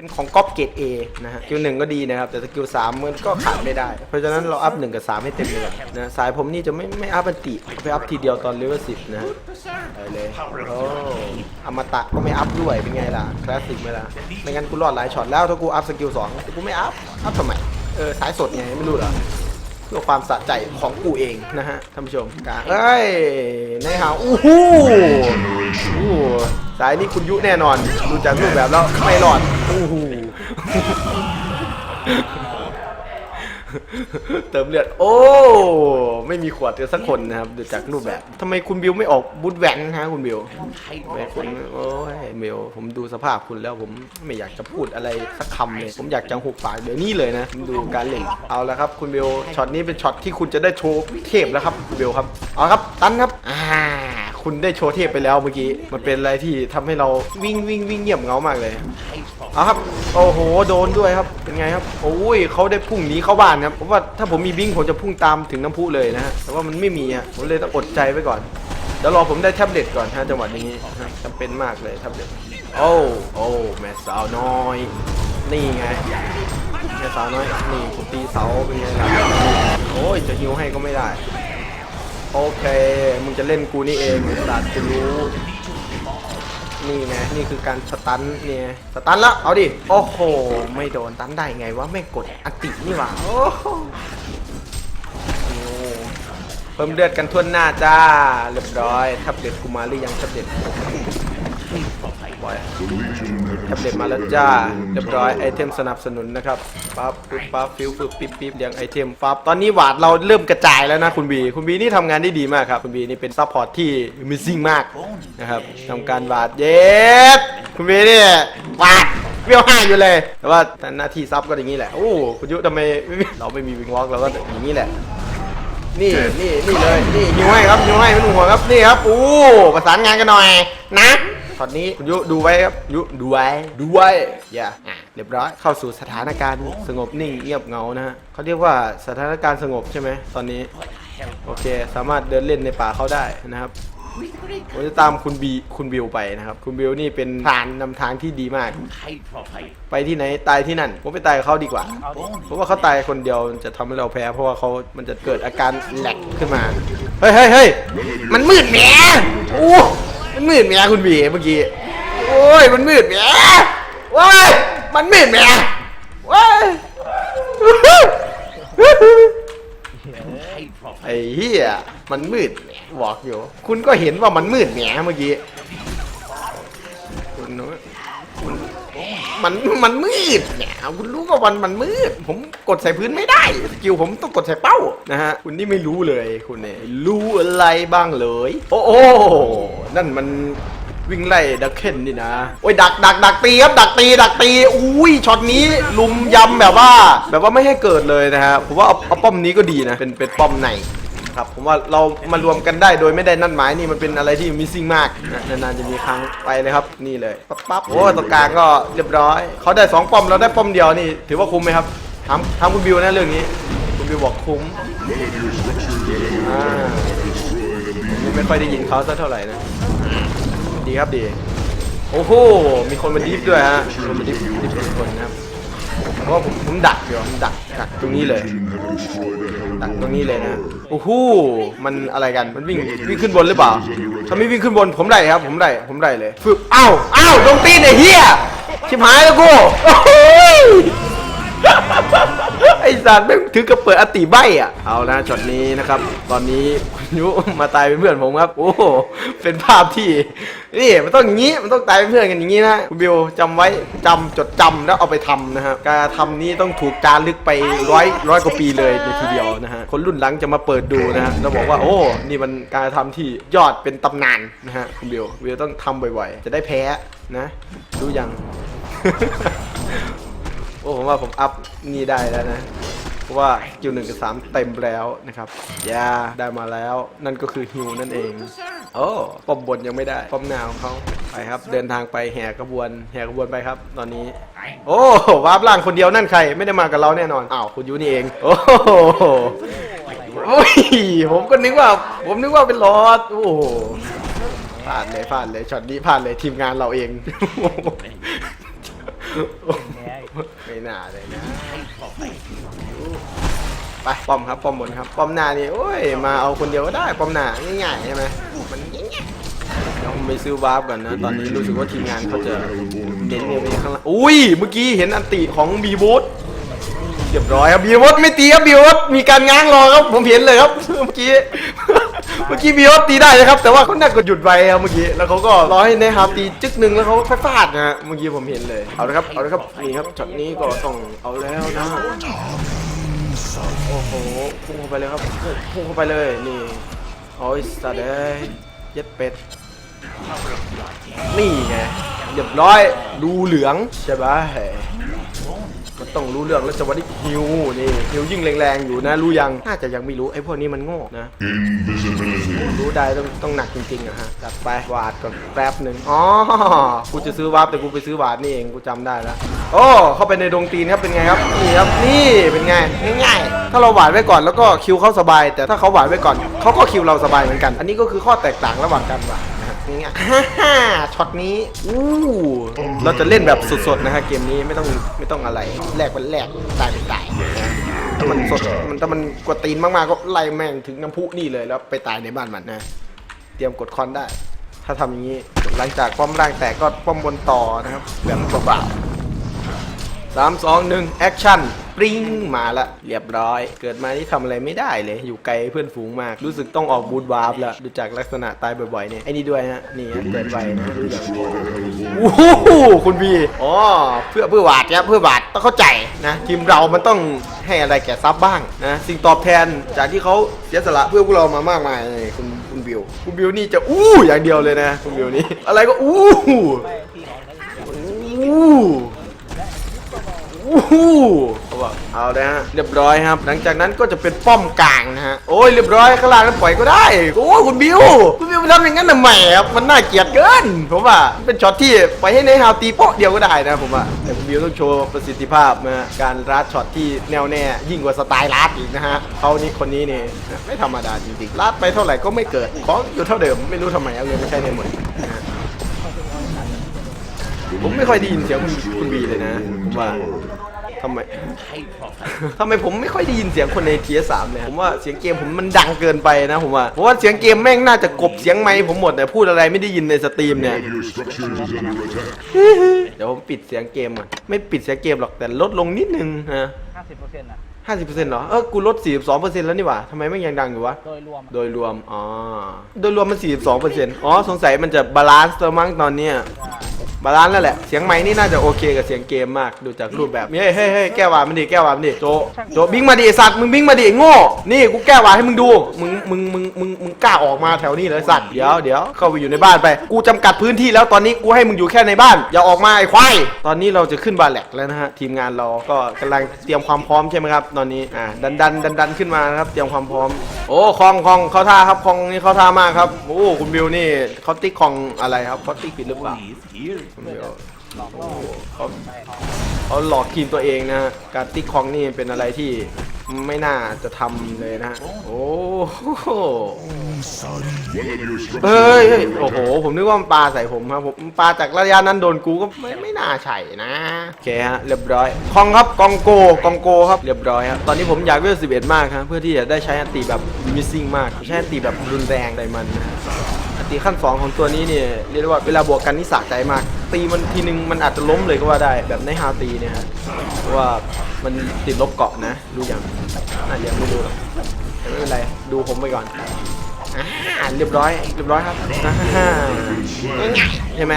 เป็นของก๊อปเกรด A นะฮะสกิลหนึ่งก็ดีนะครับ แต่สกิลสามมันก็ขาดไม่ได้ เพราะฉะนั้นเราอัพหนึ่งกับสามให้เต็มเลยนะสายผมนี่จะไม่ไม่อัพอันติไปอัพทีเดียวตอนเลเวลสิบนะฮะไปเลยโอ้อมตะก็ไม่อัพด้วยเป็นไงล่ะคลาสสิกไหมล่ะไม่งั้นกูรอดหลายช็อตแล้วถ้ากูอัพสกิลสองแต่กูไม่อัพอัพทำไมเออสายสดไงไม่รู้เหรอเพื่อความสะใจของกูเองนะฮะท่านผู้ชมกาเอ้ยในหาอู้หูอู้ สายนี้คุณยุแน่นอน ดูจากรูปแบบแล้วไม่รอดอู้หูเติมเลือด โอ้ ไม่มีขวดกันสักคนนะครับดูจากรูปแบบทำไมคุณบิวไม่ออกบูทแวนฮะคุณบิวไม่คุณโอ้ยบิวผมดูสภาพคุณแล้วผมไม่อยากจะพูดอะไรสักคำเลยผมอยากจะหุบปากเดี๋ยวนี้เลยนะผมดูการเล่นเอาละครับ คุณบิวช็อตนี้เป็นช็อตที่คุณจะได้โชว์เทพแล้วครับคุณบิวครับเอาครับตันครับอ่า คุณได้โชว์เทพไปแล้วเมื่อกี้ มันเป็นอะไรที่ทำให้เราวิ่งวิ่งวิ่งเงียบเหงามากเลยเอาครับ โอ้โห โดนด้วยครับ เป็นไงครับ โอ้ยเขาได้พุ่งหนีเข้าบ้านครับ เพราะว่าถ้าผมมีบิงผมจะพุ่งตามถึงน้ำพุเลยนะฮะ แต่ว่ามันไม่มีอะผมเลยต้องอดใจไว้ก่อน เดี๋ยวรอผมได้แท็บเล็ตก่อนฮะจังหวะนี้ฮะจำเป็นมากเลยแท็บเล็ต โอ้โอ้แม่สาวน้อย นี่ไงแม่สาวน้อย นี่ผมตีเสาเป็นไงครับ โอ้ยจะฮิวให้ก็ไม่ได้ โอเค มึงจะเล่นกูนี่เองสัตว์กูรู้ นี่ไงนี่คือการสตันเนี่ยสตันแล้วเอาดิ โอ้โห ไม่โดนตันได้ไงวะไม่กดอัตินี่หว่าโอ้โหเพิ่มเลือดกันทั่วหน้าจ้าเรียบร้อยทับเด็ดกูมาหรือยังทับเด็ด แท็บเล็ตมาแล้วจ้า เรียบร้อยไอเทมสนับสนุนนะครับปั๊บปึ๊บปั๊บฟิวฟึบปิ๊บปิ๊บเรียงไอเทมปั๊บตอนนี้หวาดเราเริ่มกระจายแล้วนะคุณบีคุณบีนี่ทำงานได้ดีมากครับคุณบีนี่เป็นซัพพอร์ตที่มิซิ่งมากนะครับทำการวาดเย็ดคุณบเนี่ยวาดเปรี้ยวห้าอยู่เลย แต่ว่าหน้าที่ซับก็อย่างนี้แหละโอ้คุณยุทำไมเราไม่มีวิงวอล์กเราก็อย่างนี้แหละนี่นี่นี่เลยนี่หิวให้ครับหิวให้ไม่ต้องห่วงครับนี่ครับอู้ประสานงานกันหน่อยนะ ตอนนี้คุณยุดูไว้ครับยุดูไว้ดูไว้อย่าอะเรียบร้อยเข้าสู่สถานการณ์สงบนิ่งเงียบเหงานะฮะเขาเรียกว่าสถานการณ์สงบใช่ไหมตอนนี้โอเค สามารถเดินเล่นในป่าเขาได้นะครับผมจะตามคุณบีคุณบิวไปนะครับ คุณบิวนี่เป็นทานนำทางที่ดีมาก ไปที่ไหนตายที่นั่น ผมไปตายกับเขาดีกว่า เพราะว่าเขาตายคนเดียวจะทำให้เราแพ้ เพราะว่าเขามันจะเกิดอาการแหลกขึ้นมา เฮ้ยเฮ้ยเฮ้ยมันมืดแหมอู้ มันมืดแหมคุณบีเมื่อกี้ โอ้ย มันมืดแหมว้ายมันมืดแหมว้ายไอ้เหี้ย มันมืดแหมบอกอยู่ คุณก็เห็นว่ามันมืดแหมเมื่อกี้ มันมันมืดเนี่ยคุณรู้ว่ามันมันมืด ผมกดใส่พื้นไม่ได้สกิลผมต้องกดใส่เป้านะฮะคุณนี่ไม่รู้เลยคุณเนี่ยรู้อะไรบ้างเลย โอ้โอ้นั่นมันวิ่งไล่ดักเคนนี่นะโอ้ยดักดักดักตีครับดักตีดักตีอุ้ยช็อตนี้ลุมยำแบบว่า แบบว่าไม่ให้เกิดเลยนะฮะผมว่าเอาเอาป้อมนี้ก็ดีนะเป็นเป็นป้อมใน ครับผมว่าเรามารวมกันได้โดยไม่ได้นัดหมายนี่มันเป็นอะไรที่มิซิ่งมากนะนานๆจะมีครั้งไปเลยครับนี่เลยปั๊บปั๊บโอ้ตรงกลางก็เรียบร้อยเขาได้สองป้อมเราได้ป้อมเดียวนี่ ถือว่าคุ้มไหมครับถามถามคุณบิวนะเรื่องนี้คุณบิวบอกคุ้มไม่ค่อยได้ยินเขาสักเท่าไหร่นะดีครับดีโอ้โหมีคนมาดิฟด้วยฮะคนมาดิฟดิฟเป็นคนนะครับ เพราะผมผมดักอยู่ผมดักดักตรงนี้เลย ดักตรงนี้เลยนะโอ้โหมันอะไรกันมันวิ่งวิ่งขึ้นบนหรือเปล่าถ้าไม่วิ่งขึ้นบนผมได้ครับ ผมได้ผมได้เลยฟึบอ้าวอ้าวตรงตีนไอ้เหี้ยชิบหายแล้วกูไอ้สัตว์ไม่งถึงกับเปิดอติใบอะเอานะช็อตนี้นะครับ ตอนนี้ ยุมาตายเป็นเพื่อนผมครับ โอ้โหเป็นภาพที่นี่มันต้องอย่างนี้มันต้องตายเป็นเพื่อนกันอย่างนี้นะคุณบิวจำไว้จำจดจำแล้วเอาไปทำนะครับการทำนี้ต้องถูกจารึกไปร้อยร้อยกว่าปีเลยในทีเดียวนะฮะคนรุ่นหลังจะมาเปิดดูนะฮะแล้วบอกว่าโอ้นี่มันการทำที่ยอดเป็นตำนานนะฮะคุณบิวบิวต้องทำบ่อยๆ จะได้แพ้นะรู้ยังโอ้ผมว่าผมอัพนี่ได้แล้วนะ ราะว่าคิวหนึ่งกับสามเต็มแล้วนะครับยาได้มาแล้วนั่นก็คือฮิวนั่นเองโอ้ป้อมบนยังไม่ได้ป้อมหนาวของเขาไปครับ เดินทางไปแห่กระบวนแห่กระบวนไปครับ ตอนนี้ โอ้วาร์ปล่างคนเดียวนั่นใครไม่ได้มากับเราแน่นอนอ้าวคุณยูนี่เอง โอ้โหโอ้ยผมก็นึกว่า ผมนึกว่าเป็นลอดโอ้โหพลาดเลยพลาดเลยช็อตนี้พลาดเลยทีมงานเราเองไม่น่าเลยนะ ไปป้อมครับป้อมบนครับป้อมหน้านี่โอ้ยมาเอาคนเดียวก็ได้ป้อมหน้าง่ายๆใช่ไหมมันง่ายๆเดี๋ยวผมไปซื้อวาร์ปก่อนนะตอนนี้รู้สึกว่าทีมงานเขาจะเน้นเนี่ยไปข้างล่างอุ้ยเมื่อกี้เห็นอันติของบีบูธเรียบร้อยครับบีบูธไม่ตีครับบีบูธมีการง้างรอครับผมเห็นเลยครับเมื่อกี้เมื่อกี้บีบูธตีได้นะครับ แต่ว่าเขาน่ากดหยุดไว้ครับเมื่อกี้แล้วเขาก็รอให้นฮาร์ปตีจึ๊กหนึ่งแล้วเขาค่อยฟาดนะฮะเมื่อกี้ผมเห็นเลยเอาละครับเอาละครับนี่ครับช็อตนี้ก็ต้องเอาแล้วนะ โอ้โหพุ่งเข้าไปเลยครับพุ่งเข้าไปเลยนี่โอ้ยสัตว์เอ้ยเย็ดเป็ดนี่ไงเรียบร้อยดูเหลืองใช่ปะมันต้องรู้เรื่องแล้วจะวันนี้ฮิวนี่ฮิวยิ่งแรงๆอยู่นะรู้ยังน่าจะยังไม่รู้ไอ้พวกนี้มันโง่นะรู้ได้ต้องต้องหนักจริงๆอะฮะจัดไปวาดก่อนแป๊บหนึ่งอ๋อกูจะซื้อวาร์ปแต่กูไปซื้อวาดนี่เองกูจำได้แล้วโอ้เข้าไปในดงตีนครับเป็นไงครับนี่ครับนี่เป็นไงง่ายๆ ถ้าเราหวาดไว้ก่อนแล้วก็คิวเขาสบาย แต่ถ้าเขาหวาดไว้ก่อนเขาก็คิวเราสบายเหมือนกัน อันนี้ก็คือข้อแตกต่างระหว่างการหวาดนะฮะง่ายๆฮ่าฮ่าช็อตนี้อู้เราจะเล่นแบบสดๆนะฮะเกมนี้ไม่ต้องไม่ต้องอะไรแลกเป็นแลกตายเป็นตายนะฮะถ้ามันสดมันถ้ามันกวตีนมากๆก็ไล่แม่งถึงน้ำพุนี่เลยแล้วไปตายในบ้านมันนะเตรียมกดคอนได้ ถ้าทำอย่างนี้หลังจากป้อมล่างแตกก็ป้อมบนต่อนะครับแบบเบาๆ สามสองหนึ่งแอคชั่นปริ้งมาละเรียบร้อย เกิดมานี่ทำอะไรไม่ได้เลย อยู่ไกลเพื่อนฝูงมาก รู้สึกต้องออกบูทวาร์ปล้วดูจากลักษณะตายบ่อยๆเนี่ยไอ้นี่ด้วยฮะนี่ฮะเกิดไวนะรู้อย่างโอ้โหคุณบีอ๋อเพื่อเพื่อบาทครับเพื่อบาทต้องเข้าใจนะทีมเรามันต้องให้อะไรแก่ซับบ้างนะสิ่งตอบแทนจากที่เขาเสียสละเพื่อพวกเรามามากมายนี่คุณคุณบิวคุณบิวนี่จะอู้อย่างเดียวเลยนะคุณบิวนี่อะไรก็อู้อู้ อู้เขาบอกเอาเลยฮะเรียบร้อยครับ หลังจากนั้นก็จะเป็นป้อมกลางนะฮะโอ้ยเรียบร้อยข้างล่างนั้นปล่อยก็ได้โอ้ยคุณบิวคุณบิวไปทำอย่างนั้นทำไมครับมันน่าเกลียดเกินผมว่ามันเป็นช็อตที่ปล่อยให้ในฮาวตีโป๊ะเดียวก็ได้นะผมว่าแต่คุณบิวต้องโชว์ประสิทธิภาพนะการรัดช็อตที่แน่วแน่ยิ่งกว่าสไตล์รัดอีกนะฮะเขานี่คนนี้นี่ไม่ธรรมดาจริงๆรัดไปเท่าไหร่ก็ไม่เกิดของอยู่เท่าเดิมไม่รู้ทำไมเอาเลยไม่ใช่ในหมดนะฮะ ผมไม่ค่อยได้ยินเสียงคุณคุณบีเลยนะผมว่าทำไมทำไมผมไม่ค่อยได้ยินเสียงคนในทีสามเลยผมว่าเสียงเกมผมมันดังเกินไปนะผมว่าผมว่าเสียงเกมแม่งน่าจะกลบเสียงไมค์ผมหมดแต่พูดอะไรไม่ได้ยินในสตรีมเนี่ย Your structures under attack. เดี๋ยวผมปิดเสียงเกมก่อนไม่ปิดเสียงเกมหรอกแต่ลดลงนิดนึงฮะห้าสิบเปอร์เซ็นต์อะห้าสิบเปอร์เซ็นต์เหรอ เออ กูลดสี่สิบสองเปอร์เซ็นต์แล้วนี่หว่าทำไมไม่งยังดังอยู่วะ โดยรวมอะโดยรวม อ๋อ โดยรวมมัน42เปอร์เซ็นต์อ๋อ สงสัยมันจะบาลานซ์ตัวมั้งตอนเนี้ย บาลานซ์แล้วแหละ เสียงไม้นี่น่าจะโอเคกับเสียงเกมมากดูจากรูปแบบเฮ้ยเฮ้ยเฮ้ยแก้วหวานมันดิแก้วหวานมันดิโจโจบิงมาดิไอ้สัตว์มึงบิงมาดิไอ้โง่นี่กูแก้วหวานให้มึงดูมึงมึงมึงมึงมึงกล้าออกมาแถวนี้เลยสัตว์เดี๋ยวเดี๋ยวเข้าไปอยู่ในบ้านไป กูจำกัดพื้นที่แล้วตอนนี้กูให้มึงอยู่แค่ในบ้าน อย่าออกมาไอ้ควายตอนนี้เราจะขึ้นบาแลกแล้วนะฮะทีมงานเราก็กำลังเตรียมความพร้อมใช่ไหมครับตอนนี้อ่าดันดันดันดันขึ้นมานะครับเตรียมความพร้อม โอ้คองคองเข้าท่าครับคองนี่เข้าท่ามากครับโอ้คุณบิวนี่เขาติ๊กคองอะไรครับเขาติ๊กผิดหรือเปล่าคุณบิวหลอกล่อเขาใช่ครับเขาหลอกทีมตัวเองนะฮะการติ๊กคองนี่เป็นอะไรที่ไม่น่าจะทำเลยนะฮะโอ้โห One of your structures เฮ้ย is เฮ้ย under โอ้โห attack. ผมนึกว่ามันปลาใส่ผมครับผมปลาจากระยะนั้นโดนกูก็ไม่ไม่น่าใช่นะโอเคฮะเรียบร้อยคองครับกองโกกองโกครับเรียบร้อยครับตอนนี้ผมอยากเวล11มากครับเพื่อที่จะได้ใช้อันตีแบบมิสซิ่งมากใช้อันตีแบบรุนแรงใส่มันนะฮะอัน ตีขั้น 2 ของตัวนี้เนี่ยเรียกว่าเวลาบวกกันนี่สะใจมาก ตีมันทีนึงมันอาจจะล้มเลยก็ว่าได้แบบในฮาตีเนี่ยฮะเพราะว่ามันติดลบเกาะนะรู้ยังน่าจะยังไม่รู้หรอกแต่ไม่เป็นไรดูผมไปก่อนอ่าเรียบร้อยเรียบร้อยครับง่ายใช่ไหม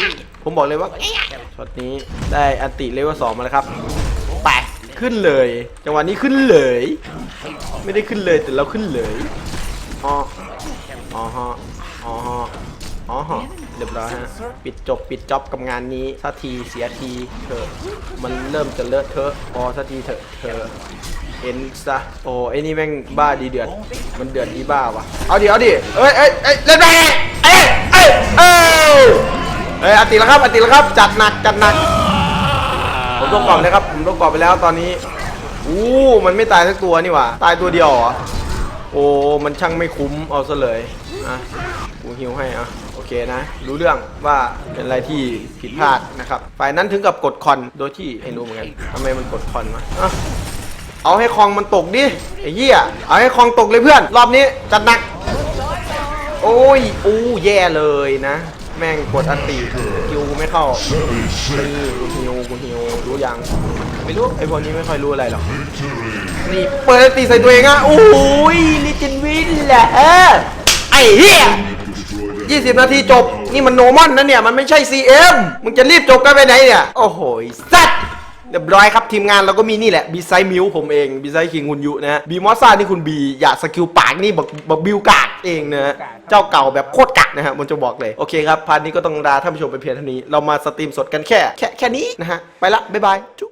ง่ายผมบอกเลยว่าช็อตนี้ได้อัติเลเวลสองมาแล้วครับไปขึ้นเลย จังหวะนี้ขึ้นเลย ไม่ได้ขึ้นเลยแต่เราขึ้นเลยอ๋ออ๋อฮะ อ๋อฮะอ๋อเรียบร้อยฮะ ปิดจบปิดจ็อบกับงานนี้สักทีเสียทีเถอะ มันเริ่มจะเลอะเทอะพอสักทีเถอะเธอเอ็นซะโอ้ไอ้นี่แม่งบ้าดีเดือด มันเดือดดีบ้าวะเอาดิเอาดิเอ้ยเอ้ยเอ้ยเล่นไปเอ้ยเอ้ยเอ้ยเอ้ยอติแล้วครับอติแล้วครับ จัดหนักจัดหนัก ผมต้องกรอบเลยครับ ผมต้องกรอบไปแล้วตอนนี้อู้มันไม่ตายสักตัวนี่หว่า ตายตัวเดียวเหรอ โอ้มันช่างไม่คุ้มเอาซะเลยอะกูฮิวให้อะโอเคนะ รู้เรื่องว่าเป็นอะไรที่ผิดพลาดนะครับฝ่ายนั้นถึงกับกดคอนโดยที่ไม่รู้เหมือนกันทำไมมันกดคอนวะอะเอาให้คลองมันตกดิไอ้เหี้ยเอาให้คลองตกเลยเพื่อน รอบนี้จัดหนัก โอ้ยอู้แย่เลยนะ แม่งกดอันตีคิวไม่เข้านี่กูฮิวกูฮิวรู้ยัง ไม่รู้ ไอ้พวกนี้ไม่ค่อยรู้อะไรหรอกนี่เปิดอันตีใส่ตัวเองอะโอ้ยลิจินวินแหละไอ้เหี้ย destroy them. 20 นาทีจบ นี่มันโนมอนนะเนี่ย มันไม่ใช่ CM มึงจะรีบจบกันไปไหนเนี่ย โอ้โหสัตว์เรียบร้อยครับทีมงานเราก็มีนี่แหละบีไซมิวผมเองบีไซคิงคุณยุนะฮะบีมอสซ่านี่คุณบี อย่าสกิลปากนี่บอกบอกบิวกากเองนะฮะเจ้าเก่าแบบโคตรกักนะฮะมันจะบอกเลย โอเคครับ พาร์ทนี้ก็ต้องลาท่านผู้ชมไปเพียงเท่านี้ เรามาสตรีมสดกันแค่ แค่แค่นี้นะฮะ ไปละ บ๊ายบายจุ๊บ